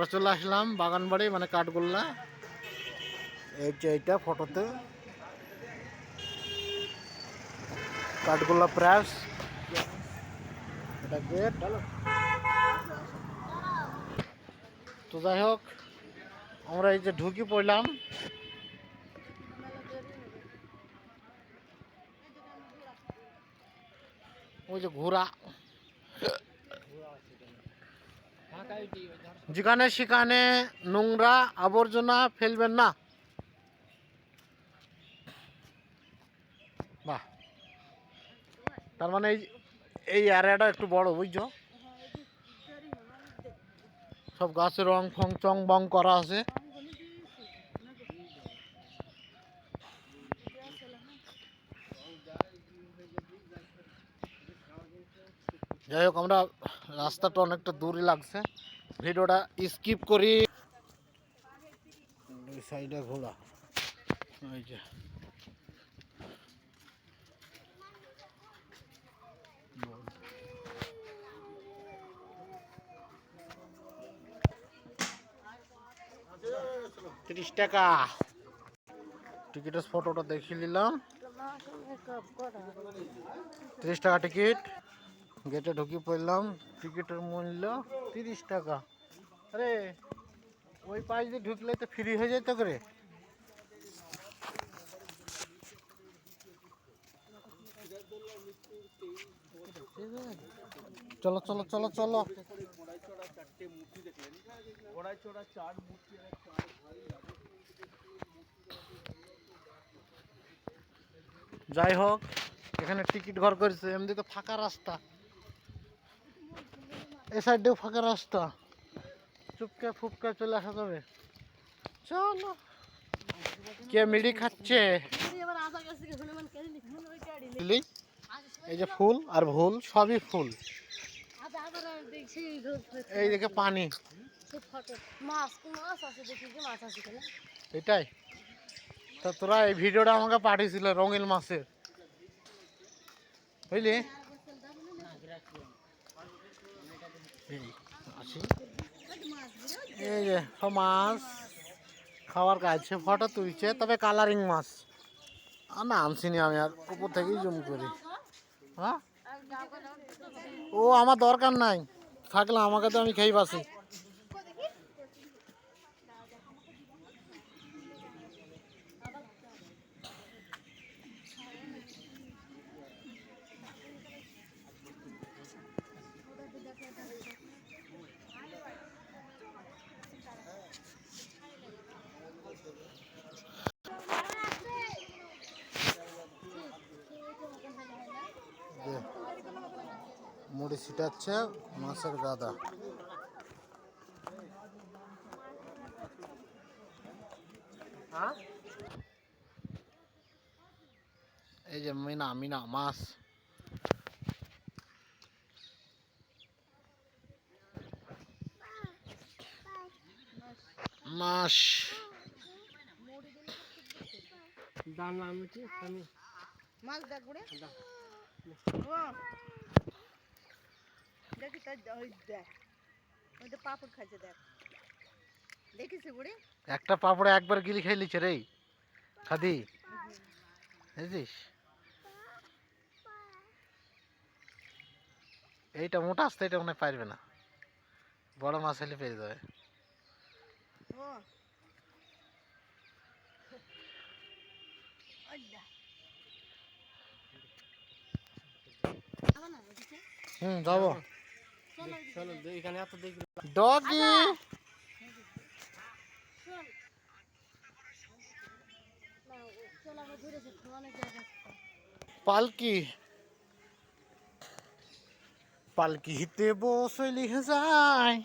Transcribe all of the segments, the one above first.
আমরা চলে আসলাম বাগানবাড়ি মানে কাঠগোল্লা। এই যে এইটা ফটোতে। কাঠগোল্লা প্রেস। এটা গেট। তো যাই হোক, আমরা এই যে ঢুকি পড়লাম। ওই যে ঘোড়া। যেখানে সেখানে নোংরা আবর্জনা ফেলবেন না। বাহ। তার মানে এই এরিয়াটা একটু বড়, বুঝছ? সব গাছের রং ফং চং বং করা আছে। যাই হোক, আমরা রাস্তাটা অনেকটা দূরই লাগছে। ভিডিওটা স্কিপ করি। দুই সাইডে ওই যে। তিরিশ টাকা। টিকিটের ফটোটা দেখিয়ে নিলাম। তিরিশ টাকা টিকিট। গেটে ঢুকি পড়লাম। টিকিটের মূল্য তিরিশ টাকা। আরে, ওই পাশ দিয়ে ঢুকলে তো ফ্রি হয়ে যেত করে। চলো চলো চলো চলো। যাই হোক, এখানে টিকিট ঘর করেছে, এমনি তো ফাঁকা রাস্তা। এ সাইডেও ফাঁকা রাস্তা। চুপকে ফুপকে চলে আসা যাবে। চলো। কে মিড়ি খাচ্ছে? এই যে ফুল আর ভুল সবই ফুল। এই দেখে পানি। মাছ কোন মাছ আছে দেখি যে মাছ আছে কেন। এটাই। তা তোরা এই ভিডিওটা আমাকে পাঠিয়েছিল রঙিন মাছের। বুঝলি? আসি। এই যে মাছ খাওয়ার কাছে ফটো তুলছে, তবে কালারিং মাছ। না আনছিনি আমি, আর উপর থেকেই জুম করি। হ্যাঁ? ও আমার দরকার নাই, থাকলে আমাকে তো আমি খেয়ে বাসি মুড়ি ছিটাচ্ছে মাছের গাদা। এই যে মিনা মিনা মাছ। মাছ। মাছ দেখ গুড়ে ও। দেখি ওই দেখ। ওই তো পাপড় খাইছে দেখ। দেখিস গুড়ে একটা পাপড়ে একবার গিলি খেয়ে লিছে রে। খাদি। বুঝিস এইটা মোটা আসতে এটা মনে পারবে না। বড় মাছ হলে পেয়ে যাবে হুম যাব। চলো চলো এখানে এত দেখি ডগি চল না চল আমরা ঘুরে যাচ্ছি অনেক জায়গা পালকি পালকিতে বসলি যায়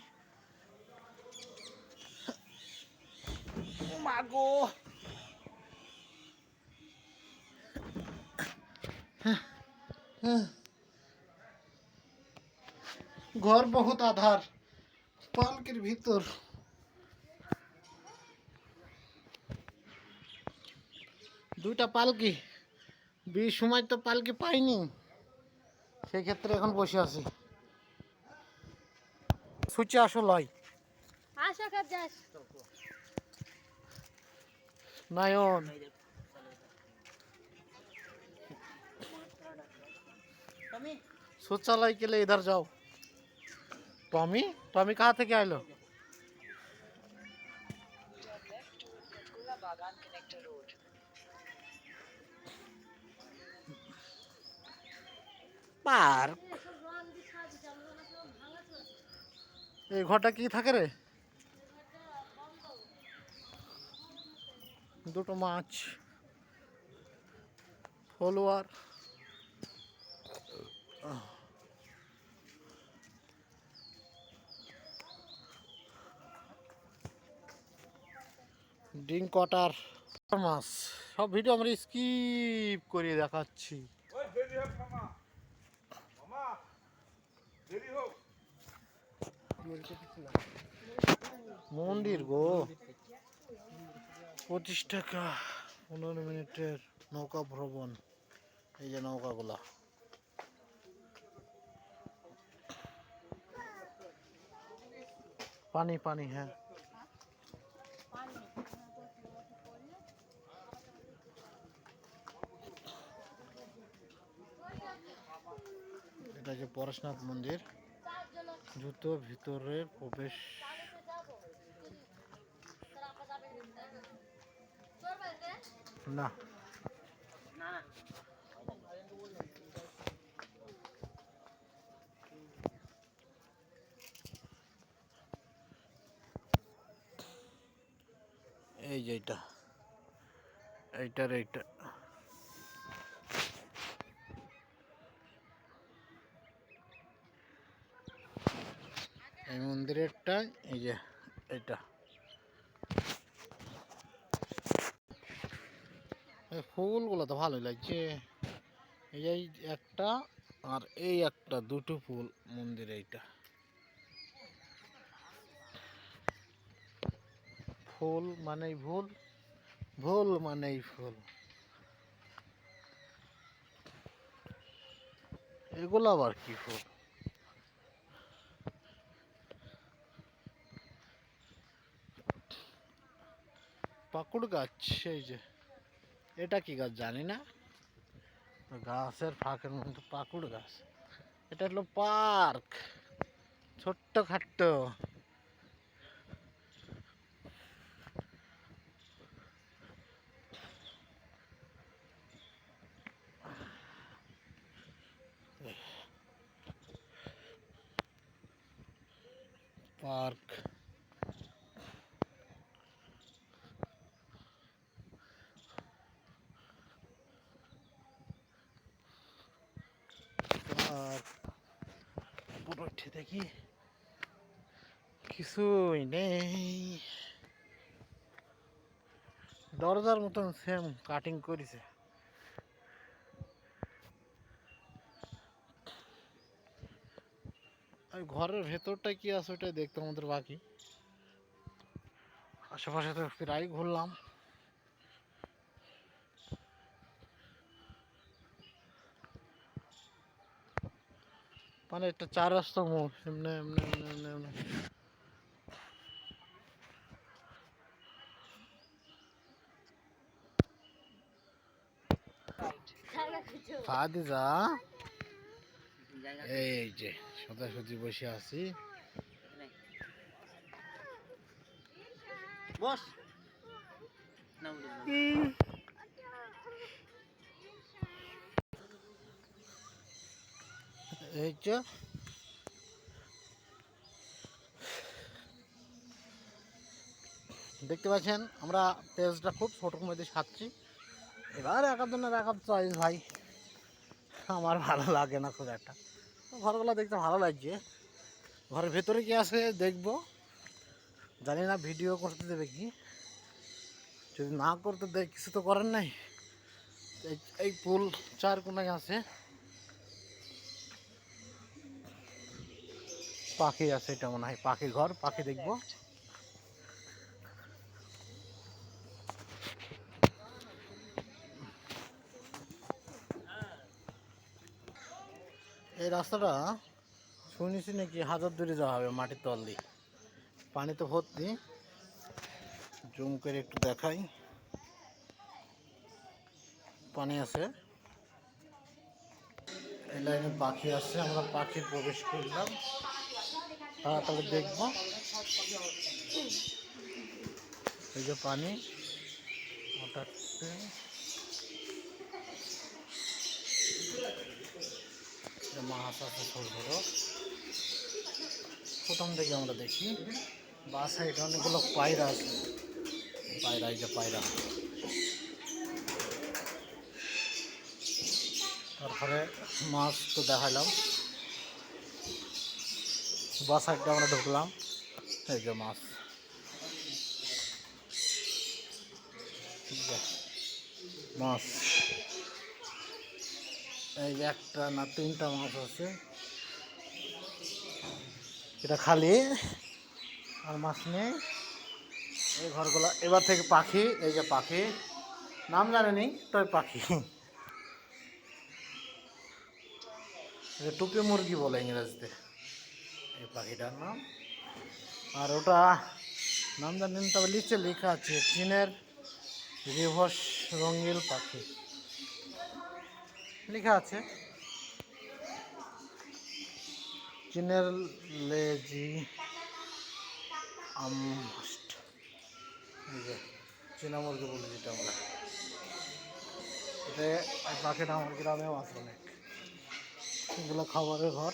ও মা গো ঘর বহুত আধার পালকের ভিতর। দুইটা পালকি বিশ সময় তো পালকি পাইনি সেই ক্ষেত্রে এখন বসে আছি। সূচি আসো লয়। নয়ন। শৌচালয় গেলে এধার যাও। টমি? টমি কাহা থেকে আইলো? পার্ক এই ঘরটা কি থাকে রে? দুটো মাছ ফলোয়ার ডিং কটার মাছ সব ভিডিও আমরা স্কিপ করে দেখাচ্ছি। মন্দির গো। পঁচিশ টাকা পনেরো মিনিটের নৌকা ভ্রমণ। এই যে নৌকাগুলা। পানি পানি হ্যাঁ। এটা যে পরশনাথ মন্দির। জুতো ভিতরে প্রবেশ। না। এই যে এটা। এইটার এইটা। এই মন্দিরেরটা, এই যে এটা। ফুলগুলো তো ভালোই লাগছে। এই একটা আর এই একটা দুটো ফুল মন্দিরে এইটা। ফুল মানেই ভুল ভুল মানেই ফুল এগুলো আবার কি ফুল? পাকুড় গাছ, এই যে। এটা কি গাছ জানি না। গাছের ফাঁকের মধ্যে পাকুড় গাছ। এটা হলো পার্ক ছোট্ট খাট্ট পার্ক আর উঠে দেখি কিছুই নেই। দরজার মতন সেম কাটিং করেছে। ঘরের ভেতরটা কি আছে ওটাই দেখতে আমাদের বাকি। আশেপাশে তো প্রায় ঘুরলাম। মানে একটা চার রাস্তা মোড় এমনি এমনি এমনি এমনি এমনি। ফাদিজা এই যে সোজাসুজি বসে আছি। বস। এই দেখতে পাচ্ছেন, আমরা পেজটা খুব ছোটোর মধ্যে সাজছি এবার এক এক চয়েস ভাই। আমার ভালো লাগে না খুব একটা। ঘরগুলো দেখতে ভালো লাগছে। ঘরের ভেতরে কি আছে দেখব। জানি না, ভিডিও করতে দেবে কি? যদি না করতে দেয়, কিছু তো করার নাই। এই- এই পুল চার কোনায় আছে। পাখি আছে এটা মনে হয় পাখির ঘর, পাখি দেখব। এই রাস্তাটা শুনেছি নাকি হাজার দূরে যাওয়া হবে মাটির তল দিয়ে। পানি তো ভর্তি। জুম করে একটু দেখাই। পানি আছে। এই লাইনে পাখি আছে আমরা পাখির প্রবেশ করলাম। তাড়াতাড়ি দেখব। এই যে পানি। যে মাছ আছে ছোট প্রথম থেকে আমরা দেখি বা সাইডে অনেকগুলো পায়রা আছে। পায়রা, এই যে পায়রা। তারপরে মাছ তো দেখালাম। বা সাইডে আমরা ঢুকলাম। এই যে মাছ। মাছ। এই যে একটা না তিনটা মাছ আছে। এটা খালি। আর মাছ নেই। এই ঘরগুলো। এবার থেকে পাখি। এই যে পাখি। নাম জানেনি তবে পাখি। টুপি মুরগি বলে ইংরেজিতে। এই পাখিটার নাম। আর ওটা নাম জানেন তবে নিচে লেখা আছে, চীনের রিভস রঙিল পাখি। লেখা আছে, চীনের লেজি আমস্ট চীনা মুরগি বলি যেটা আমরা এটা পাখিটা আমার গ্রামেও আছে অনেক। এগুলো খাবারের ঘর।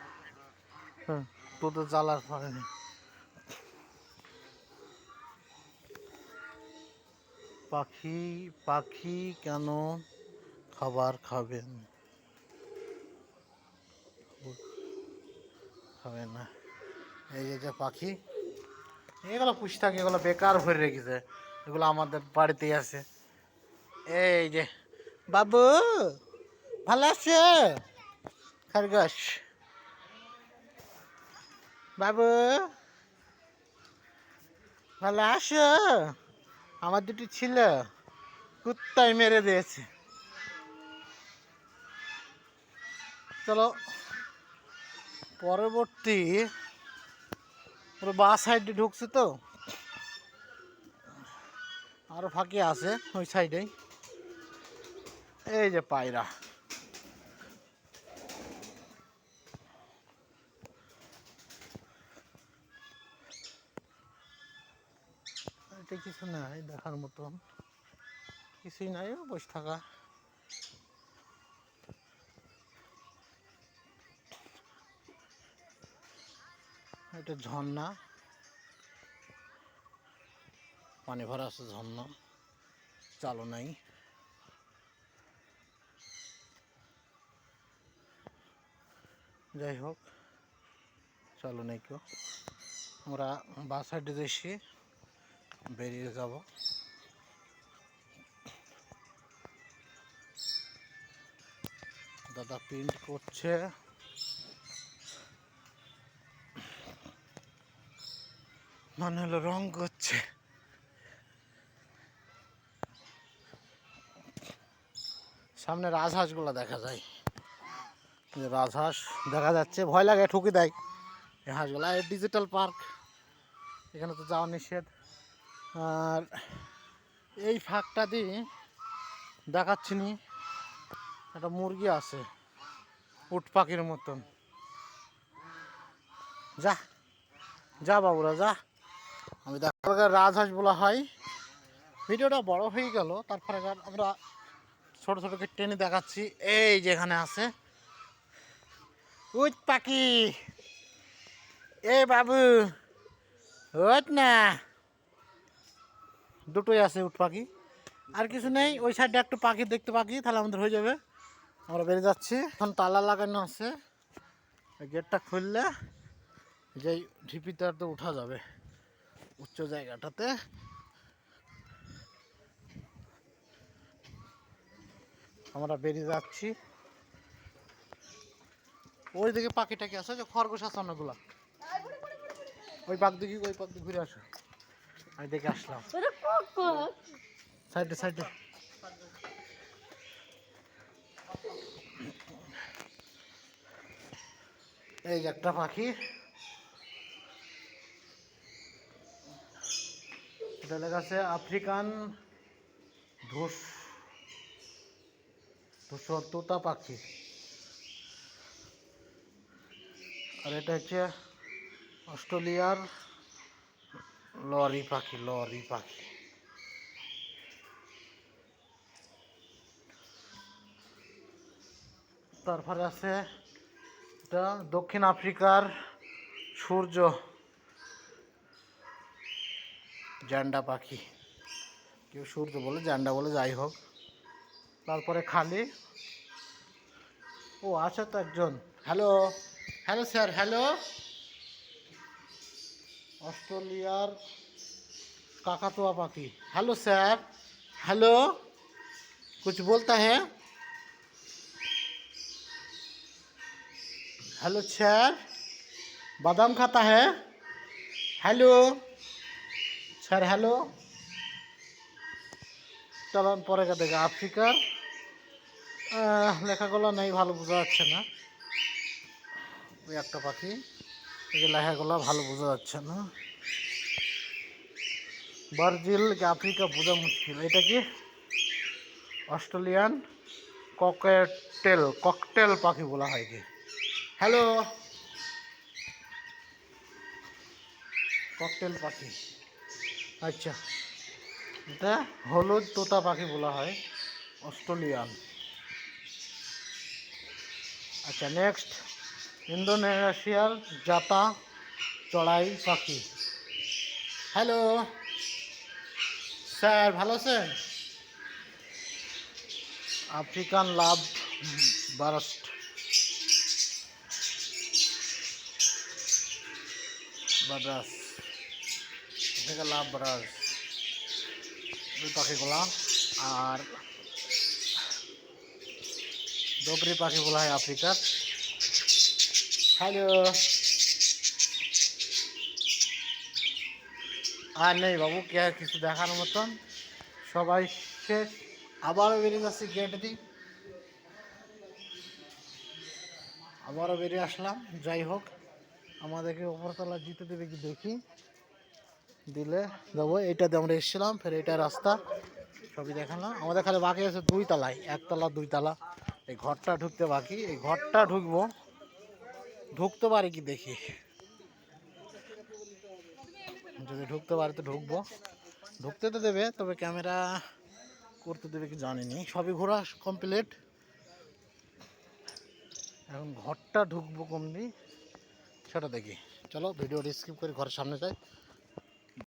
তো তো জ্বালার পরে। নেই পাখি পাখি কেন খাবার খাবেন? খাবে না। এই যে যে পাখি, এগুলো পুষ থাকে, এগুলো বেকার ভরে রেখেছে। এগুলো আমাদের বাড়িতেই আছে। এই যে, বাবু, ভালো আছে? খরগোশ। বাবু। ভালো আছো? আমার দুটি ছিল, কুত্তায় মেরে দিয়েছে। চলো, পরবর্তী, পুরো বাস সাইডে ঢুকছে তো। আরও ফাঁকি আছে ওই সাইডেই এই যে পায়রা। এটা কিছু নাই, দেখার মতন। কিছুই নাই, বসে থাকা। এটা ঝর্ণা। পানি ভরা আছে ঝর্ণা। চালু নাই। যাই হোক চালু নেই কেউ। আমরা বাস সাইডে এসে বেরিয়ে যাব। দাদা প্রিন্ট করছে। মানে হলো রং করছে। সামনে রাজহাঁসগুলো দেখা যায়। রাজহাঁস দেখা যাচ্ছে। ভয় লাগে, ঠুকে দেয়। এই হাঁসগুলো ডিজিটাল পার্ক এখানে তো যাওয়া নিষেধ। আর এই ফাঁকটা দিয়ে দেখাচ্ছি নি, একটা মুরগি আছে, উট পাখির মতন। যা যা বাবুরা, যা। আমি দেখা রাজহাঁস বলা হয়। ভিডিওটা বড় হয়ে গেল, তারপরে আমরা ছোট ছোটকে টেনে দেখাচ্ছি। এই যেখানে আছে, উট পাখি। এ বাবু ওট না। দুটোই আছে উট পাখি। আর কিছু নেই, ওই সাইডে একটু পাখি দেখতে পাখি, তাহলে আমাদের হয়ে যাবে। আমরা বেরিয়ে যাচ্ছি। এখন তালা লাগানো আছে। গেটটা খুললে যে ঢিপিতে তো উঠা যাবে উচ্চ জায়গাটাতে। আমরা বেরিয়ে যাচ্ছি। ওই দিকে পাখি টাকি আছে? যে খরগোশ আছে অনেকগুলা। ওই পাক দিকে, ওই পাক দিকে ঘুরে আসো। আমি দেখে আসলাম। সাইডে সাইডে। এই যে একটা পাখি। এটা লেখা আছে আফ্রিকান ধূস। ধূসর তোতা পাখি। আর এটা হচ্ছে অস্ট্রেলিয়ার লরি পাখি লরি পাখি। তারপরে আছে এটা দক্ষিণ আফ্রিকার সূর্য জান্ডা পাখি। কেউ সূর্য বলে জান্ডা বলে, যাই হোক। তারপরে খালি। ও, আছে তো একজন। হ্যালো হ্যালো স্যার হ্যালো অস্ট্রেলিয়ার কাকাতুয়া পাখি हेलो सर हेलो कुछ बोलता है हेलो सर बादाम खाता है हेलो স্যার হ্যালো চলুন পরে দেখে আফ্রিকার আহ, লেখাগুলো নেই ভালো বোঝা যাচ্ছে না ওই একটা পাখি এই যে লেখাগুলো ভালো বোঝা যাচ্ছে না। বার্জিল আফ্রিকা বোঝা মুশকিল? এটা কি? অস্ট্রেলিয়ান ককেটেল, ককটেল পাখি বলা হয় কি? হ্যালো ককটেল পাখি। আচ্ছা। এটা হলুদ তোতা পাখি বলা হয়, অস্ট্রেলিয়ান। আচ্ছা নেক্সট ইন্দোনেশিয়ার জাতা চড়াই পাখি। হ্যালো স্যার ভালো আছেন? আফ্রিকান লাভ বারস্ট বাদাস থেকে লাভ বারাস ওই পাখিগুলা আর ডোবরি পাখি বলা হয় আফ্রিকার। হ্যালো। আর নেই বাবু, কে আর কিছু দেখার মতন? সবাই শেষ। আবারও বেরিয়ে যাচ্ছি গেট দিই আবারও বেরিয়ে আসলাম। যাই হোক, আমাদেরকে উপরতলা জিতে দেবে কি দেখি। দিলে যাব এইটাতে আমরা এসেছিলাম, ফের এটা রাস্তা। সবই দেখালাম। আমাদের খালি বাকি আছে দুই তলায়। একতলা দুই তলা এই ঘরটা ঢুকতে বাকি। এই ঘরটা ঢুকবো। ঢুকতে পারি কি দেখি? যদি ঢুকতে পারে তো ঢুকবো। ঢুকতে তো দেবে, তবে ক্যামেরা করতে দেবে কি জানিনি। সবই ঘোরা কমপ্লিট এখন ঘরটা ঢুকবো কমনি সেটা দেখি। চলো ভিডিও স্কিপ করে ঘরের সামনে যাই।